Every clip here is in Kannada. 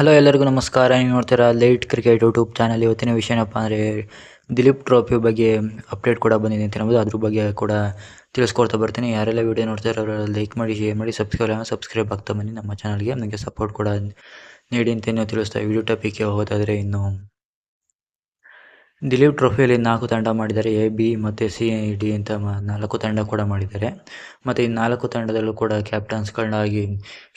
ಹಲೋ ಎಲ್ಲರಿಗೂ ನಮಸ್ಕಾರ. ನೀವು ನೋಡ್ತೀರಾ ಲೈಟ್ ಕ್ರಿಕೆಟ್ ಯೂಟ್ಯೂಬ್ ಚಾನಲ್ ಇವತ್ತಿನ ವಿಷಯ ಏನಪ್ಪ ಅಂದರೆ ದಿಲೀಪ್ ಟ್ರೋಫಿ ಬಗ್ಗೆ ಅಪ್ಡೇಟ್ ಕೂಡ ಬಂದಿದೆ ಅಂತ ಹೇಳ್ಬೋದು. ಅದ್ರ ಬಗ್ಗೆ ಕೂಡ ತಿಳಿಸ್ಕೊಡ್ತಾ ಬರ್ತೀನಿ. ಯಾರೆಲ್ಲ ವಿಡಿಯೋ ನೋಡ್ತಾರೆ ಅವರೆಲ್ಲ ಲೈಕ್ ಮಾಡಿ ಶೇರ್ ಮಾಡಿ ಸಬ್ಸ್ಕ್ರೈಬ್ ಸಬ್ಸ್ಕ್ರೈಬ್ ಆಗ್ತಾ ಬನ್ನಿ ನಮ್ಮ ಚಾನಲ್ಗೆ ನನಗೆ ಸಪೋರ್ಟ್ ಕೂಡ ನೀಡಿ ಅಂತ ತಿಳಿಸ್ತಾ ವಿಡಿಯೋ ಟಾಪಿಕ್ಗೆ ಹೋಗೋದಾದರೆ ಇನ್ನು ದಿಲೀಪ್ ಟ್ರೋಫಿಯಲ್ಲಿ ನಾಲ್ಕು ತಂಡ ಮಾಡಿದ್ದಾರೆ. ಎ ಬಿ ಮತ್ತು ಸಿ ಡಿ ಅಂತ ನಾಲ್ಕು ತಂಡ ಕೂಡ ಮಾಡಿದ್ದಾರೆ. ಮತ್ತು ಈ ನಾಲ್ಕು ತಂಡದಲ್ಲೂ ಕೂಡ ಕ್ಯಾಪ್ಟನ್ಸ್ಗಳನ್ನಾಗಿ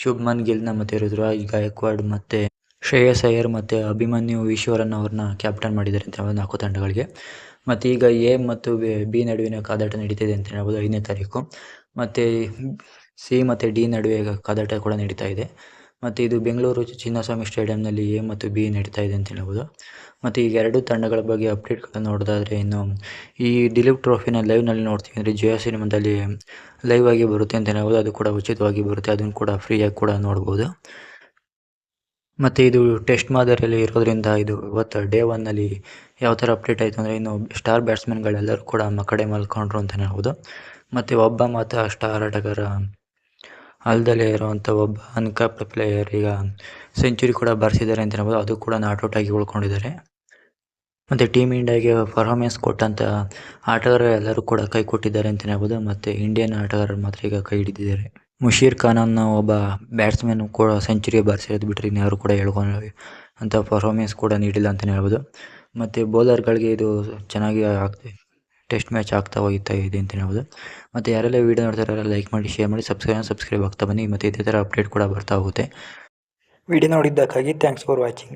ಶುಭ್ಮನ್ ಗಿಲ್ನ ಮತ್ತು ರುದ್ರಾಜ್ ಗಾಯಕ್ವಾಡ್ ಮತ್ತು ಶ್ರೇಯಸ್ ಅಯ್ಯರ್ ಮತ್ತು ಅಭಿಮನ್ಯು ಈಶ್ವರನ್ ಅವ್ರನ್ನ ಕ್ಯಾಪ್ಟನ್ ಮಾಡಿದ್ದಾರೆ ಅಂತ ಹೇಳ್ಬೋದು ನಾಲ್ಕು ತಂಡಗಳಿಗೆ. ಮತ್ತು ಈಗ ಎ ಮತ್ತು ಬಿ ನಡುವಿನ ಕಾದಾಟ ನಡೀತಿದೆ ಅಂತ ಹೇಳ್ಬೋದು ಐದನೇ ತಾರೀಕು. ಮತ್ತು ಸಿ ಮತ್ತು ಡಿ ನಡುವೆ ಕಾದಾಟ ಕೂಡ ನಡೀತಾ ಇದೆ. ಮತ್ತು ಇದು ಬೆಂಗಳೂರು ಚಿನ್ನಸ್ವಾಮಿ ಸ್ಟೇಡಿಯಂನಲ್ಲಿ ಎ ಮತ್ತು ಬಿ ನಡೀತಾ ಇದೆ ಅಂತ ಹೇಳ್ಬೋದು. ಮತ್ತು ಈಗ ಎರಡು ತಂಡಗಳ ಬಗ್ಗೆ ಅಪ್ಡೇಟ್ಗಳನ್ನು ನೋಡೋದಾದರೆ ಇನ್ನು ಈ ದಿಲೀಪ್ ಟ್ರೋಫಿನ ಲೈವ್ನಲ್ಲಿ ನೋಡ್ತೀವಿ ಅಂದರೆ ಜಿಯೋ ಸಿನಿಮಾದಲ್ಲಿ ಲೈವ್ ಆಗಿ ಬರುತ್ತೆ ಅಂತ ಹೇಳ್ಬೋದು. ಅದು ಕೂಡ ಉಚಿತವಾಗಿ ಬರುತ್ತೆ. ಅದನ್ನು ಕೂಡ ಫ್ರೀಯಾಗಿ ಕೂಡ ನೋಡ್ಬೋದು. ಮತ್ತು ಇದು ಟೆಸ್ಟ್ ಮಾದರಿಯಲ್ಲಿ ಇರೋದ್ರಿಂದ ಇದು ಇವತ್ತು ಡೇ ಒನ್ನಲ್ಲಿ ಯಾವ ಥರ ಅಪ್ಡೇಟ್ ಆಯಿತು ಅಂದರೆ ಇನ್ನು ಸ್ಟಾರ್ ಬ್ಯಾಟ್ಸ್ಮನ್ಗಳೆಲ್ಲರೂ ಕೂಡ ನಮ್ಮ ಕಡೆ ಮಲ್ಕೊಂಡ್ರು ಅಂತಲೇ ಹೇಳ್ಬೋದು. ಮತ್ತು ಒಬ್ಬ ಮಾತ್ರ ಸ್ಟಾರ್ ಆಟಗಾರ ಅಲ್ದಲ್ಲೇ ಇರುವಂಥ ಒಬ್ಬ ಅನ್ಕಪ್ ಪ್ಲೇಯರ್ ಈಗ ಸೆಂಚುರಿ ಕೂಡ ಬರ್ಸಿದ್ದಾರೆ ಅಂತ ಹೇಳ್ಬೋದು. ಅದು ಕೂಡ ನಾಟ್ ಔಟ್ ಆಗಿ ಉಳ್ಕೊಂಡಿದ್ದಾರೆ. ಮತ್ತು ಟೀಮ್ ಇಂಡಿಯಾಗೆ ಪರ್ಫಾರ್ಮೆನ್ಸ್ ಕೊಟ್ಟಂಥ ಆಟಗಾರರು ಎಲ್ಲರೂ ಕೂಡ ಕೈ ಕೊಟ್ಟಿದ್ದಾರೆ ಅಂತಲೇ ಹೇಳ್ಬೋದು. ಮತ್ತು ಇಂಡಿಯನ್ ಆಟಗಾರರು ಮಾತ್ರ ಈಗ ಕೈ ಹಿಡಿದಿದ್ದಾರೆ. ಮುಷೀರ್ ಖಾನ್ ಅನ್ನೋ ಒಬ್ಬ ಬ್ಯಾಟ್ಸ್ಮನ್ ಕೂಡ ಸೆಂಚುರಿ ಬಾರಿಸಿರೋದು ಬಿಟ್ಟರೆ ಇನ್ಯಾರು ಕೂಡ ಹೇಳ್ಕೊಂಡು ಅಂಥ ಪರ್ಫಾರ್ಮೆನ್ಸ್ ಕೂಡ ನೀಡಿಲ್ಲ ಅಂತಲೇ ಹೇಳ್ಬೋದು. ಮತ್ತು ಬೌಲರ್ಗಳಿಗೆ ಇದು ಚೆನ್ನಾಗಿ ಆಗ್ತಿದೆ ಟೆಸ್ಟ್ ಮ್ಯಾಚ್ ಆಗ್ತಾ ಹೋಗ್ತಾ ಇದೆ ಅಂತ ಹೇಳ್ಬೋದು. ಮತ್ತು ಯಾರೆಲ್ಲ ವೀಡಿಯೋ ನೋಡ್ತಾರೆ ಲೈಕ್ ಮಾಡಿ, ಶೇರ್ ಮಾಡಿ, ಸಬ್ಸ್ಕ್ರೈಬ್ ಸಬ್ಸ್ಕ್ರೈಬ್ ಆಗ್ತಾ ಬನ್ನಿ. ಮತ್ತು ಇದೇ ಥರ ಅಪ್ಡೇಟ್ ಕೂಡ ಬರ್ತಾ ಹೋಗುತ್ತೆ. ವಿಡಿಯೋ ನೋಡಿದ್ದಕ್ಕಾಗಿ ಥ್ಯಾಂಕ್ಸ್ ಫಾರ್ ವಾಚಿಂಗ್